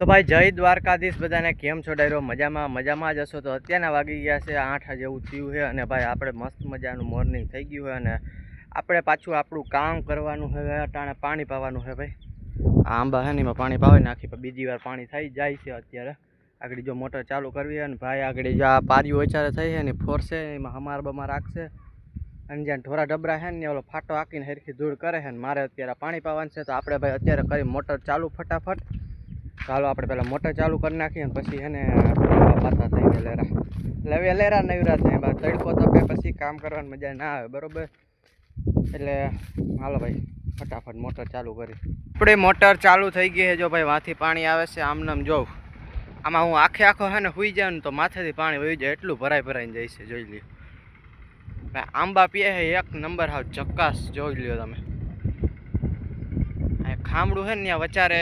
તો ભાઈ જય દ્વારકાધીશ, બધાને કેમ છો? મજામાં? મજામાં જ હશો? તો અત્યારના વાગી ગયા છે આઠ જેવું થયું છે અને ભાઈ આપણે મસ્ત મજાનું મોર્નિંગ થઈ ગયું છે અને આપણે પાછું આપણું કામ કરવાનું છે, અટાણે પાણી પાવાનું છે ભાઈ. આંબા છે ને એમાં પાણી પાવે નાખી પણ બીજી વાર પાણી થઈ જાય છે અત્યારે. આગળ જો મોટર ચાલુ કરવી અને ભાઈ આગળ જો આ પારીઓ ઓછારે થઈ છે ને ફોરશે, એમાં હમાર બમાર રાખશે અને જ્યાં ઢોરા ડબરા છે ને ઓલો ફાટો આકીને હરખી ધૂળ કરે છે ને, મારે અત્યારે પાણી પાવાનું છે. તો આપણે ભાઈ અત્યારે કરી મોટર ચાલુ ફટાફટ. ચાલો આપણે પહેલાં મોટર ચાલુ કરી નાખીએ અને પછી એને પાતા થઈ લેરા. એટલે વેલેરા નવરા થાય તડકો તપે પછી કામ કરવાની મજા ના આવે, બરોબર? એટલે હાલો ભાઈ, ફટાફટ મોટર ચાલુ કરી. આપણે મોટર ચાલુ થઈ ગઈ છે, જો ભાઈ વાંથી પાણી આવે છે, આમ નામ જોઉં. આમાં હું આખે આખો છે ને જાઉં ને તો માથેથી પાણી વહી જાય, એટલું ભરાઈ ભરાઈને જાય છે, જોઈ ભાઈ આંબા પીએ છે, એક નંબર હાવ ચક્કાસ જોઈ લ્યો તમે. ખામડું છે ને, ત્યાં વચારે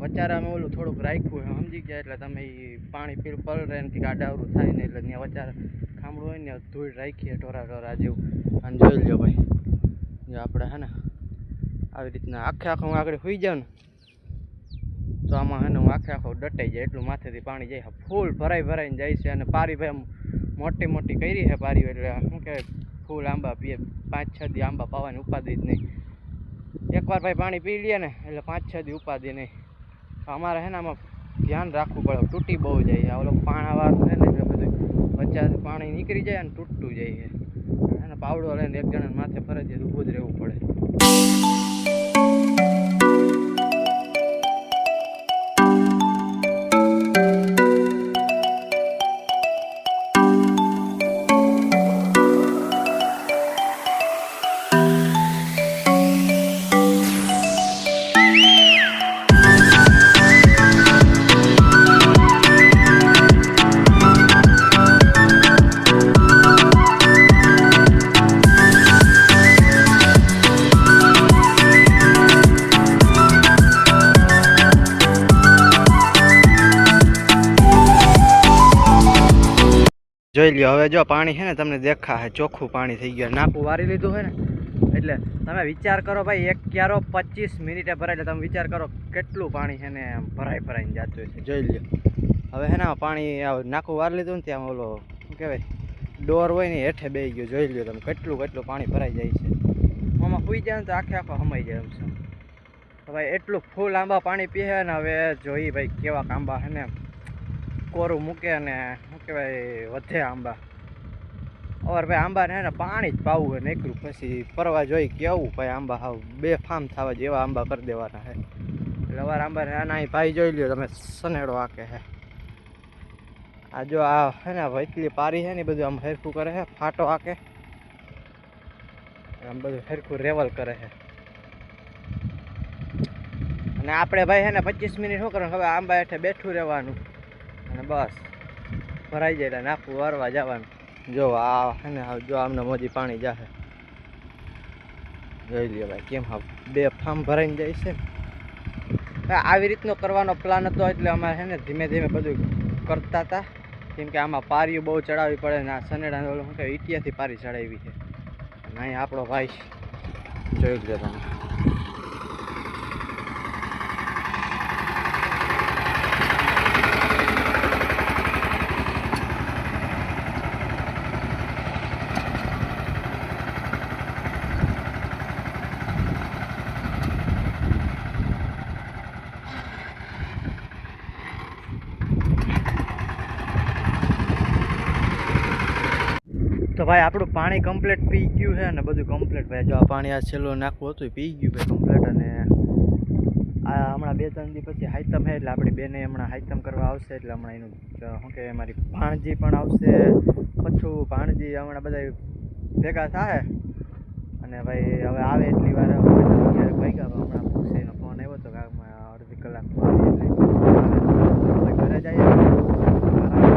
વચારે અમે ઓલું થોડુંક રાખ્યું સમજી ગયા? એટલે તમે એ પાણી પીર પલરે ને આડાવરું થાય ને એટલે ત્યાં વચારે ખામડું હોય ને ધૂળ રાખીએ ટોરા ટોરા જેવું. અને જોઈ લો ભાઈ, જો આપણે હે ને આવી રીતના આખે આખો આગળ સુઈ જાઉં ને, તો આમાં હે ને હું આખે આખો દટાઈ જાય, એટલું માથેથી પાણી જાય. ફૂલ ભરાઈ ભરાઈને જાય છે અને પારી ભાઈ મોટી મોટી કરી છે પારી એટલે શું કહેવાય, ફૂલ આંબા પીએ. પાંચ છ દી આંબા પાવાની ઉપાધિ જ નહીં. એકવાર ભાઈ પાણી પી લઈએ ને, એટલે પાંચ છ દી ઉપાધિ નહીં. અમારે છે ને આમાં ધ્યાન રાખવું પડે. તૂટી બહુ જાય છે. આ ઓલો પાણાવાળું છે ને એટલે બધું વચ્ચે પાણી નીકળી જાય અને તૂટતું જાય છે. એને પાવડો લઈને એક જણા માથે ફરજિયાત ઊભું જ રહેવું પડે. જોઈ લ્યો, હવે જો પાણી છે ને તમને દેખા છે ચોખ્ખું પાણી થઈ ગયું. નાકું વારી લીધું છે ને, એટલે તમે વિચાર કરો ભાઈ, એક ક્યારો પચીસ મિનિટે ભરાય, એટલે તમે વિચાર કરો કેટલું પાણી છે ને ભરાય ભરાઈ ભરાઈને જતું છે જોઈ લ્યો. હવે છે ને પાણી નાખું વારી લીધું ને ત્યાં ઓલો, શું કહેવાય, ડોર હોય ને હેઠે બે ગયો. જોઈ લ્યો તમે કેટલું કેટલું પાણી ભરાઈ જાય છે. આમાં સુઈ જાય ને તો આખે આખો સમાઈ જાય એમ છે. ભાઈ, એટલું ફૂલ આંબા પાણી પીએ ને હવે જોઈ ભાઈ કેવા આંબા છે ને, કોરું મૂકે શું કહેવાય, વધે આંબા. અવાર ભાઈ આંબા ને ને પાણી જ પાવું હોય નીકળું. પછી પરવા જોઈ કેવું ભાઈ આંબા હાવ બે ફામ થવા જેવા આંબા કરી દેવાના હે. એટલે અવાર આંબા ને આના ભાઈ જોઈ લ્યો, તમે સનેડો આકે હે. આ જો આ હે ને વૈતલી પારી છે ને બધું આમ હેરખું કરે છે ફાટો આકે. આમ બધું હેરખું રેવલ કરે છે અને આપણે ભાઈ હે ને પચીસ મિનિટ શું કરવાનું? હવે આંબા હેઠે બેઠું રહેવાનું. અને બસ. ભરાઈ જાય એટલે નાખવું, વારવા જવાનું. જો આ હે ને જો આમને મોજી પાણી જશે જોઈ લે ભાઈ, કેમ હા બે ફાર્મ ભરાઈને જાય છે આવી રીતનો કરવાનો પ્લાન હતો એટલે અમારે છે ને ધીમે ધીમે બધું કરતા હતા. કેમ કે આમાં પારીઓ બહુ ચડાવવી પડે ને, આ સનેડા ઓલું કહેવાય, ઈટિયાથી પારી ચડાવી છે. અહીં આપણો ભાઈ જોઈ લે તમે. તો ભાઈ, આપણું પાણી કમ્પ્લીટ પી ગયું છે ને બધું કમ્પ્લીટ ભાઈ, જો આ પાણી આ છેલ્લું નાખવું હતું પી ગયું ભાઈ કમ્પ્લીટ અને આ હમણાં બે ત્રણ દી પછી હાઈતમ છે એટલે આપણી બેને હમણાં હાઈતમ કરવા આવશે એટલે હમણાં એનું શું કહેવાય, મારી ભાણજી પણ આવશે. પછું ભાણજી હમણાં બધા ભેગા થાય અને ભાઈ, હવે આવે એટલી વાર અત્યારે વાગ્યા હમણાં પૂછે એનો ફોન આવ્યો હતો કે આમાં અડધી કલાકમાં એટલે. ઘરે જઈએ.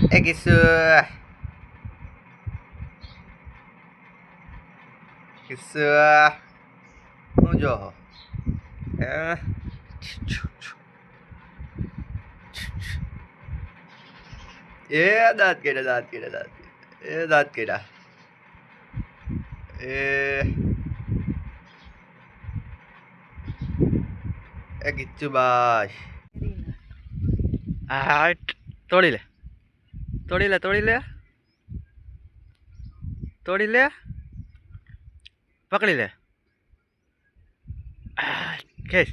એ કિસ્સુ કિસ્સુ હું જો એ દાંત કેડા દાંત કેડા દાંત એ દાંત કેડા એ એ કિચ્ચુ બાય હા તોડી લે તોડી લે તોડી લે. તોડી લે. પકડી લે. ખેસ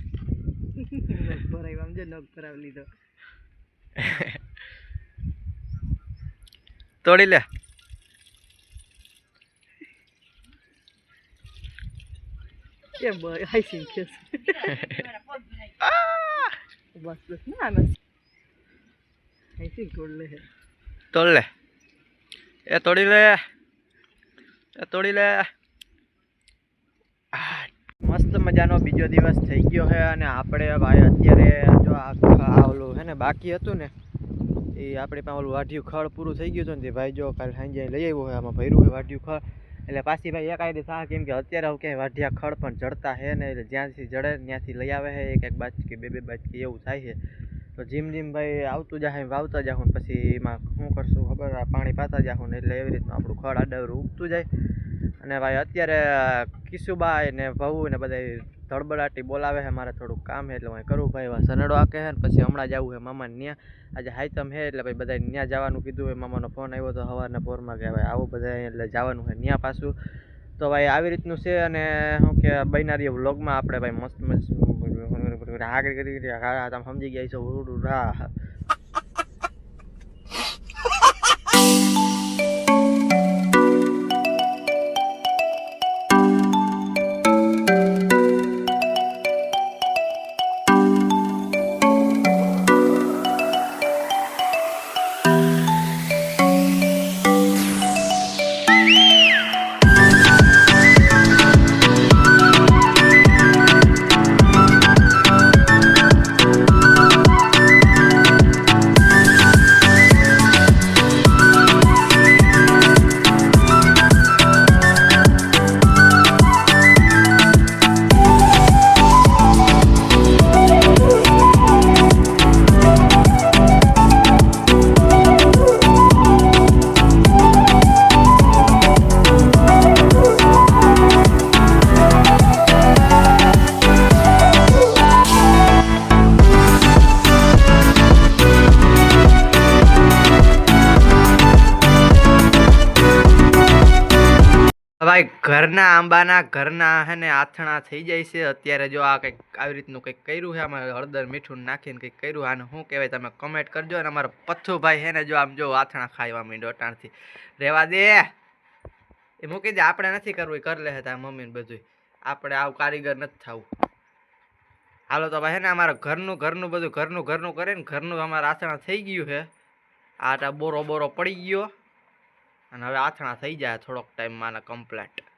ભરાઈ આમ જો નગ ભરાવી લીધો તોડી લે. કેમ ભાઈ હાઈસિંગ ખેસ આ, બસ બસ. ના ના. હાઈસિંગ તોડ લે તોડ લે. એ તોડી લે. એ તોડી લે. મસ્ત મજાનો બીજો દિવસ થઈ ગયો છે અને આપણે ભાઈ અત્યારે જો આ ઓલું હે ને બાકી હતું ને, એ આપણે પાસે ઓલું વાઢિયું ખળ પૂરું થઈ ગયું હતું ને, તે ભાઈ જો કાલે સાંજે લઈ આવ્યો હોય આમાં ભર્યું હોય વાઢિયું ખળ. એટલે પાછી ભાઈ એક આઈડી સાહ કેમ કે અત્યારે હવે ક્યાંય વાઢિયા ખડ પણ જડતા હે ને, એટલે જ્યાંથી જડે ત્યાંથી લઈ આવે છે એક એક બાજકી બે બે બાજકી એવું થાય છે તો જીમ જીમ ભાઈ આવતું જાય વાવતા જાઉં પછી એમાં શું કરશું ખબર? પાણી પાતા જાઉં ને એટલે એવી રીતનું આપણું ખડ આડાવરું ઉગતું જાય. અને ભાઈ અત્યારે કિશુબાઈ ને ભવું ને બધા ધડબડાટી બોલાવે છે, મારે થોડુંક કામ છે એટલે હું કરું. ભાઈ સનડો આકે છે ને પછી હમણાં જવું છે મામાને ત્યાં આજે હાઈતમ છે એટલે ભાઈ બધા ત્યાં જવાનું કીધું હોય મામાનો ફોન આવ્યો તો સવારના પોરમાં કે ભાઈ આવું બધા એટલે જવાનું છે ત્યાં પાછું. તો ભાઈ આવી રીતનું છે અને શું કે બૈનારી વ્લોગમાં આપણે ભાઈ મસ્ત મસ્ત આગળ કરી હા તમે સમજી ગયા ભાઈ ઘરના આંબાના ઘરના હે ને આથણા થઈ જાય છે. અત્યારે જો આ કંઈક આવી રીતનું કંઈક કર્યું છે, આમાં હળદર મીઠું નાખીને કંઈક કર્યું આને શું કહેવાય તમે કમેન્ટ કરજો. અને અમારા પથ્થુભાઈ હે ને જો આમ જો આથણા ખાવા માંડ્યો અટાણથી. રહેવા દે. એ મૂકી દે, આપણે નથી કરવું, એ કરી લે તારા મમ્મીને બધું આપણે આવું કારીગર નથી થવું. હાલો તો ભાઈ હે ને અમારા ઘરનું ઘરનું બધું, ઘરનું ઘરનું કરે ને ઘરનું અમારા આથણા થઈ ગયું છે. આટા બોરો બોરો પડી ગયો. અને હવે આથણા થઈ જાય થોડોક ટાઈમમાં કમ્પ્લેટ